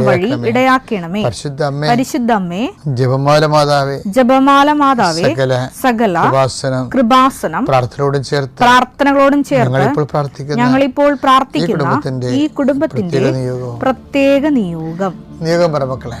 ഈ വഴി ഇടയാക്കണമേ. പരിശുദ്ധ അമ്മേ പരിശുദ്ധ അമ്മേ ജപമാല മാതാവേ ജപമാല മാതാവേ സകല സകല ഉപാസനം കൃപാസനം പ്രാർത്ഥനയോടും ചേർത്ത് പ്രാർത്ഥനകളോടും ചേർത്ത് ഞങ്ങളിപ്പോൾ പ്രാർത്ഥിക്കുന്ന ഞങ്ങളിപ്പോൾ പ്രാർത്ഥിക്കുന്ന ഈ കുടുംബത്തിന്റെ പ്രത്യേക പ്രത്യേക നിയോഗം. നിയോഗം പറ മക്കളെ.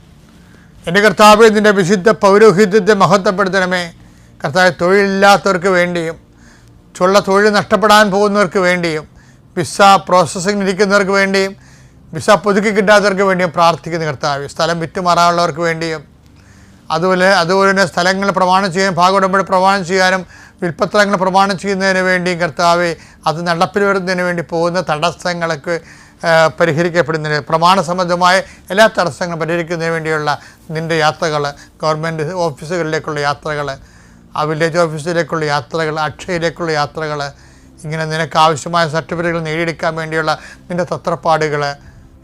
എന്റെ കർത്താവ് ഇതിന്റെ വിശുദ്ധ പൗരോഹിത്യത്തെ മഹത്വപ്പെടുത്തണമേ. കർത്താവ് തൊഴിലില്ലാത്തവർക്ക് വേണ്ടിയും ചുള്ള തൊഴിൽ നഷ്ടപ്പെടാൻ പോകുന്നവർക്ക് വേണ്ടിയും വിസ പ്രോസസ്സിംഗ് ഇരിക്കുന്നവർക്ക് വേണ്ടിയും വിസ പുതുക്കി കിട്ടാത്തവർക്ക് വേണ്ടിയും പ്രാർത്ഥിക്കുന്ന കർത്താവ്. സ്ഥലം വിറ്റുമാറാനുള്ളവർക്ക് വേണ്ടിയും അതുപോലെ അതുപോലെ തന്നെ സ്ഥലങ്ങൾ പ്രമാണം ചെയ്യാൻ ഭാഗോടമ്പടി പ്രമാണം ചെയ്യാനും വിൽപ്പത്രങ്ങൾ പ്രമാണം ചെയ്യുന്നതിന് വേണ്ടിയും കർത്താവ് അത് നടപ്പിൽ വരുന്നതിന് വേണ്ടി പോകുന്ന തടസ്സങ്ങൾക്ക് ആ, പരിഹരിക്കപ്പെടുന്നതിന് പ്രമാണ സംബന്ധമായ എല്ലാ തടസ്സങ്ങളും പരിഹരിക്കുന്നതിന് വേണ്ടിയുള്ള നിന്റെ യാത്രകൾ ഗവൺമെന്റ് ഓഫീസുകളിലേക്കുള്ള യാത്രകൾ ആ വില്ലേജ് ഓഫീസിലേക്കുള്ള യാത്രകൾ അക്ഷയയിലേക്കുള്ള യാത്രകൾ ഇങ്ങനെ നിനക്ക് ആവശ്യമായ സർട്ടിഫിക്കറ്റുകൾ നേടിയെടുക്കാൻ വേണ്ടിയുള്ള നിന്റെ തത്രപ്പാടുകൾ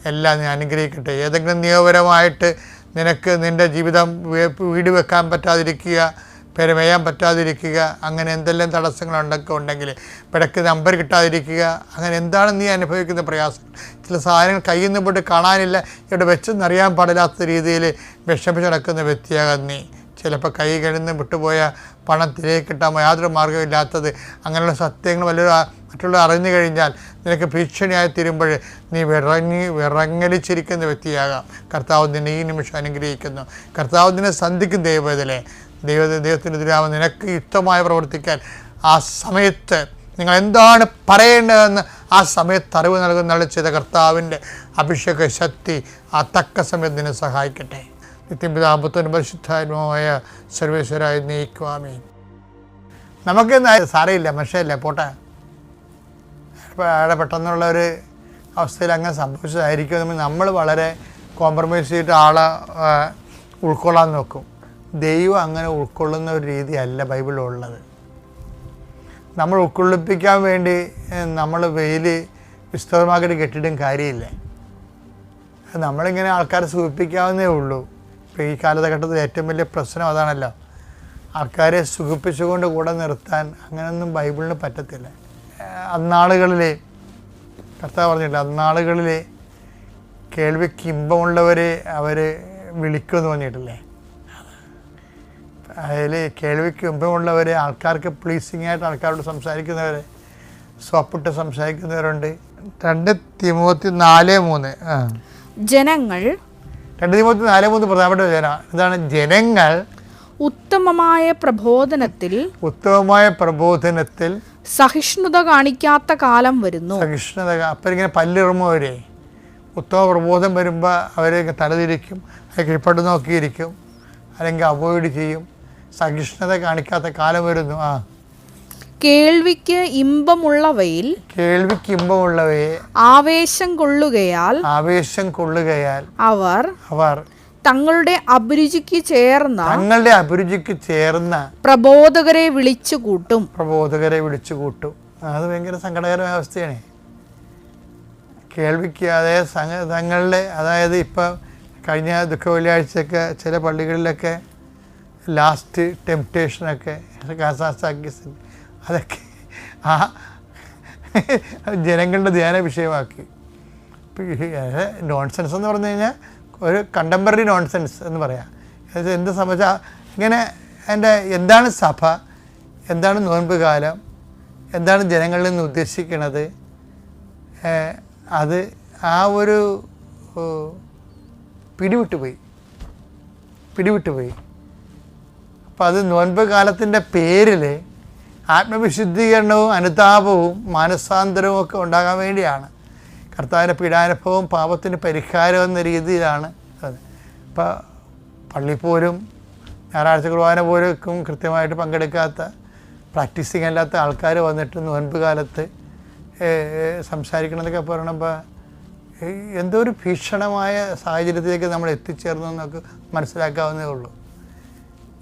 എല്ലാം ഞാൻ അനുഗ്രഹിക്കട്ടെ. ഏതെങ്കിലും നിയമപരമായിട്ട് നിനക്ക് നിന്റെ ജീവിതം വീട് വെക്കാൻ പറ്റാതിരിക്കുക പെരുമയാൻ പറ്റാതിരിക്കുക അങ്ങനെ എന്തെല്ലാം തടസ്സങ്ങളുണ്ടൊക്കെ ഉണ്ടെങ്കിൽ പിടക്ക് നമ്പർ കിട്ടാതിരിക്കുക അങ്ങനെ എന്താണ് നീ അനുഭവിക്കുന്ന പ്രയാസം? ചില സാധനങ്ങൾ കയ്യിൽ നിന്ന് പോയിട്ട് കാണാനില്ല ഇവിടെ വെച്ചെന്നറിയാൻ പാടില്ലാത്ത രീതിയിൽ വിഷമിച്ച് നടക്കുന്ന വ്യക്തിയാകാൻ നീ. ചിലപ്പോൾ കൈ കഴിഞ്ഞ് വിട്ടുപോയ പണം തിരികെ കിട്ടാൻ യാതൊരു മാർഗമില്ലാത്തത് അങ്ങനെയുള്ള സത്യങ്ങൾ വല്ലൊരു മറ്റുള്ള അറിഞ്ഞു കഴിഞ്ഞാൽ നിനക്ക് ഭീഷണിയായി തീരുമ്പോൾ നീ വിറങ്ങി വിറങ്ങലിച്ചിരിക്കുന്ന വ്യക്തിയാകാം. കർത്താവ് നിന്നെ ഈ നിമിഷം അനുഗ്രഹിക്കുന്നു. കർത്താവ് നിന്നെ സന്ധിക്കും ദൈവത്തിലെ ദൈവ ദൈവത്തിനെതിരാവുന്ന നിനക്ക് യുക്തമായി പ്രവർത്തിക്കാൻ ആ സമയത്ത് നിങ്ങൾ എന്താണ് പറയേണ്ടതെന്ന് ആ സമയത്ത് അറിവ് നൽകുന്ന ചെയ്ത കർത്താവിന്റെ അഭിഷേക ശക്തി ആ തക്ക സമയത്ത് നിന്നെ സഹായിക്കട്ടെ. നിത്യപിതാപത്വനും പരിശുദ്ധാത്മാവായ സർവേശ്വരായി നമുക്ക് സാരമില്ല മനുഷ്യല്ല പോട്ടെ. അവിടെ പെട്ടെന്നുള്ള ഒരു അവസ്ഥയിൽ അങ്ങനെ സംഭവിച്ചതായിരിക്കും നമ്മൾ വളരെ കോംപ്രമൈസ് ചെയ്തിട്ട് ആളെ ഉൾക്കൊള്ളാൻ നോക്കും. ദൈവം അങ്ങനെ ഉൾക്കൊള്ളുന്ന ഒരു രീതിയല്ല ബൈബിളുള്ളത് നമ്മൾ ഉൾക്കൊള്ളിപ്പിക്കാൻ വേണ്ടി നമ്മൾ വെയിൽ വിസ്തൃതമാക്കിയിട്ട് കെട്ടിടും കാര്യമില്ല. നമ്മളിങ്ങനെ ആൾക്കാരെ സുഖിപ്പിക്കാവുന്നേ ഉള്ളൂ. ഇപ്പോൾ ഈ കാലഘട്ടത്തിൽ ഏറ്റവും വലിയ പ്രശ്നം അതാണല്ലോ. ആൾക്കാരെ സുഖിപ്പിച്ചുകൊണ്ട് കൂടെ നിർത്താൻ അങ്ങനെയൊന്നും ബൈബിളിന് പറ്റത്തില്ല. അന്നാളുകളിൽ കർത്താവ് പറഞ്ഞില്ല അന്നാളുകളിൽ കേൾവിക്ക് ഇമ്പമുള്ളവരെ അവർ വിളിക്കുമെന്ന് പറഞ്ഞിട്ടില്ലേ? അതിൽ കേൾവിക്ക് മുമ്പുമുള്ളവർ ആൾക്കാർക്ക് പ്ലീസിങ് ആയിട്ട് ആൾക്കാരോട് സംസാരിക്കുന്നവരെ സോപ്പിട്ട് സംസാരിക്കുന്നവരുണ്ട്. രണ്ട് തിമൂത്തി നാല് മൂന്ന് ജനങ്ങൾ രണ്ട് തിമൂത്തി നാല് മൂന്ന് പ്രധാനപ്പെട്ട ജന ഇതാണ് ജനങ്ങൾ ഉത്തമമായ പ്രബോധനത്തിൽ ഉത്തമമായ പ്രബോധനത്തിൽ സഹിഷ്ണുത കാണിക്കാത്ത കാലം വരുന്നു. സഹിഷ്ണുത അപ്പം ഇങ്ങനെ പല്ലിറുമ്പവരെ ഉത്തമ പ്രബോധം വരുമ്പോൾ അവരെ തലതിരിക്കും അത് കീഴ്പ്പെട്ട് നോക്കിയിരിക്കും അല്ലെങ്കിൽ അവോയ്ഡ് ചെയ്യും. സഹിഷ്ണുത കാണിക്കാത്ത കാലം വരുന്നു. ആ. കേൾവിക്ക് ഇമ്പമുള്ളവയിൽ കേൾവിക്ക് ഇമ്പമുള്ളവയെ ആവേശം കൊള്ളുകയാൽ ആവേശം കൊള്ളുകയാൽ അവർ അവർ തങ്ങളുടെ അഭിരുചിക്ക് ചേർന്ന തങ്ങളുടെ അഭിരുചിക്ക് ചേർന്ന പ്രബോധകരെ വിളിച്ചു കൂട്ടും പ്രബോധകരെ വിളിച്ചു കൂട്ടും അത് ഭയങ്കര സങ്കടകരമായ അവസ്ഥയാണ്. കേൾവിക്ക് അതായത് തങ്ങളുടെ അതായത് ഇപ്പം കഴിഞ്ഞ ദുഃഖ വെള്ളിയാഴ്ചയൊക്കെ ചില പള്ളികളിലൊക്കെ ലാസ്റ്റ് ടെംപ്റ്റേഷനൊക്കെ കാസാസാക്കിസിൻ അതൊക്കെ ആ ജനങ്ങളുടെ ധ്യാന വിഷയമാക്കി നോൺസെൻസ് എന്ന് പറഞ്ഞു കഴിഞ്ഞാൽ ഒരു കണ്ടംപററി നോൺസെൻസ് എന്ന് പറയാം. എന്ത് സംബന്ധിച്ചാൽ ഇങ്ങനെ എന്റെ എന്താണ് സഭ എന്താണ് നോൻപ് കാലം എന്താണ് ജനങ്ങളിൽ നിന്ന് ഉദ്ദേശിക്കുന്നത് അത് ആ ഒരു പിടിവിട്ടുപോയി. പിടിവിട്ടുപോയി. അപ്പം അത് നോൻപ് കാലത്തിന്റെ പേരിൽ ആത്മവിശുദ്ധീകരണവും അനുതാപവും മാനസാന്തരവും ഒക്കെ ഉണ്ടാകാൻ വേണ്ടിയാണ്. കർത്താവിന്റെ പീഡാനുഭവവും പാപത്തിന് പരിഹാരം എന്ന രീതിയിലാണ് ഇപ്പോൾ പള്ളി പോലും ഞായറാഴ്ച കുർബാന പോലും കൃത്യമായിട്ട് പങ്കെടുക്കാത്ത പ്രാക്ടീസിങ് അല്ലാത്ത ആൾക്കാർ വന്നിട്ട് നോൻപ് കാലത്ത് സംസാരിക്കണമെന്നൊക്കെ പറയണപ്പോൾ എന്തോ ഒരു ഭീഷണമായ സാഹചര്യത്തിലേക്ക് നമ്മൾ എത്തിച്ചേർന്നു എന്നൊക്കെ മനസ്സിലാക്കാവുന്നേ ഉള്ളൂ.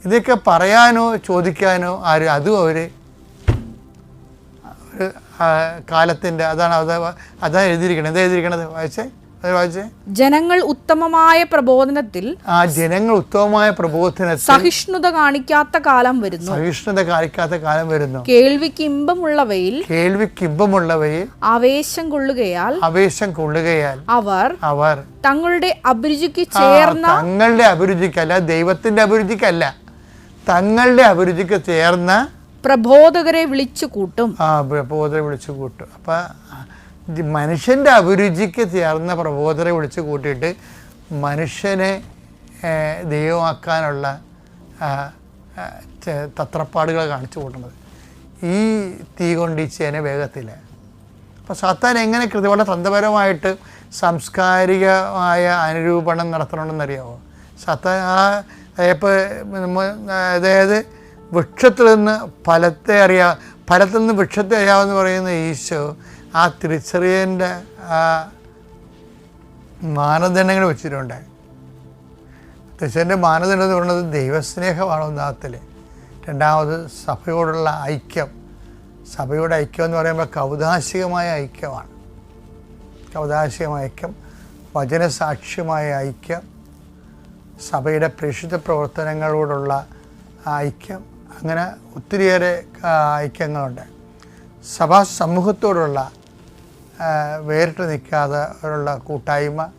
ഇതൊക്കെ പറയാനോ ചോദിക്കാനോ ആരും? അതും അവർ കാലത്തിന്റെ കാലത്തിന്റെ അതാണ് അതാണ് എഴുതിയിരിക്കണത്. എന്താ എഴുതിയിരിക്കണത്? വായിച്ചേ? ജനങ്ങൾ ഉത്തമമായ പ്രബോധനത്തിൽ ആ ജനങ്ങൾ ഉത്തമമായ പ്രബോധനത്തിൽ സഹിഷ്ണുത കാണിക്കാത്ത കാലം വരുന്നു. സഹിഷ്ണുത കാണിക്കാത്ത കാലം വരുന്നു. കേൾവിക്ക് ഇമ്പമുള്ളവയിൽ കേൾവിക്ക് ഇമ്പമുള്ളവയിൽ ആവേശം കൊള്ളുകയാൽ ആവേശം കൊള്ളുകയാൽ അവർ അവർ തങ്ങളുടെ അഭിരുചിക്ക് ചേർന്ന തങ്ങളുടെ അഭിരുചിക്കല്ല ദൈവത്തിന്റെ അഭിരുചിക്കല്ല. തങ്ങളുടെ അഭിരുചിക്ക് ചേർന്ന പ്രബോധകരെ വിളിച്ചു കൂട്ടും. ആ പ്രബോധരെ വിളിച്ചു കൂട്ടും. അപ്പം മനുഷ്യന്റെ അഭിരുചിക്ക് ചേർന്ന പ്രബോധരെ വിളിച്ചു കൂട്ടിയിട്ട് മനുഷ്യനെ ദൈവമാക്കാനുള്ള തത്രപ്പാടുകൾ കാണിച്ചു കൂട്ടുന്നത്. ഈ തീ കൊണ്ട് ഈ ചേന വേഗത്തില്ല അപ്പോൾ സാത്താൻ എങ്ങനെ കൃതി വളരെ തന്ത്രപരമായിട്ട് സാംസ്കാരികമായ അനുരൂപണം നടത്തണമെന്നറിയാമോ സാത്താൻ ആ ഇപ്പോൾ അതായത് വൃക്ഷത്തിൽ നിന്ന് ഫലത്തെ അറിയാ ഫലത്തിൽ നിന്ന് വൃക്ഷത്തെ അറിയാമെന്ന് പറയുന്ന ഈശോ ആ തിരിച്ചറിയന്റെ ആ മാനദണ്ഡങ്ങൾ വെച്ചിട്ടുണ്ട്. തിരിച്ചറിയന്റെ മാനദണ്ഡം എന്ന് പറയുന്നത് ദൈവസ്നേഹമാണ് ഒന്നാമത്തിൽ. രണ്ടാമത് സഭയോടുള്ള ഐക്യം. സഭയുടെ ഐക്യം എന്ന് പറയുമ്പോൾ കൗതാശികമായ ഐക്യമാണ്. കൗതാശികമായ ഐക്യം വചനസാക്ഷ്യമായ ഐക്യം സഭയുടെ പ്രേക്ഷിത പ്രവർത്തനങ്ങളോടുള്ള ഐക്യം. അങ്ങനെ ഒത്തിരിയേറെ ഐക്യങ്ങളുണ്ട്. സഭാ സമൂഹത്തോടുള്ള വേറിട്ട് നിൽക്കാതെ ഉള്ള കൂട്ടായ്മ.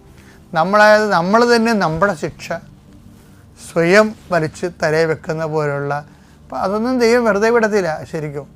നമ്മളായത് നമ്മൾ തന്നെ നമ്മുടെ ശിക്ഷ സ്വയം വലിച്ച് തലയിൽ വെക്കുന്ന പോലെയുള്ള അപ്പം അതൊന്നും ദൈവം വെറുതെ വിടത്തില്ല ശരിക്കും.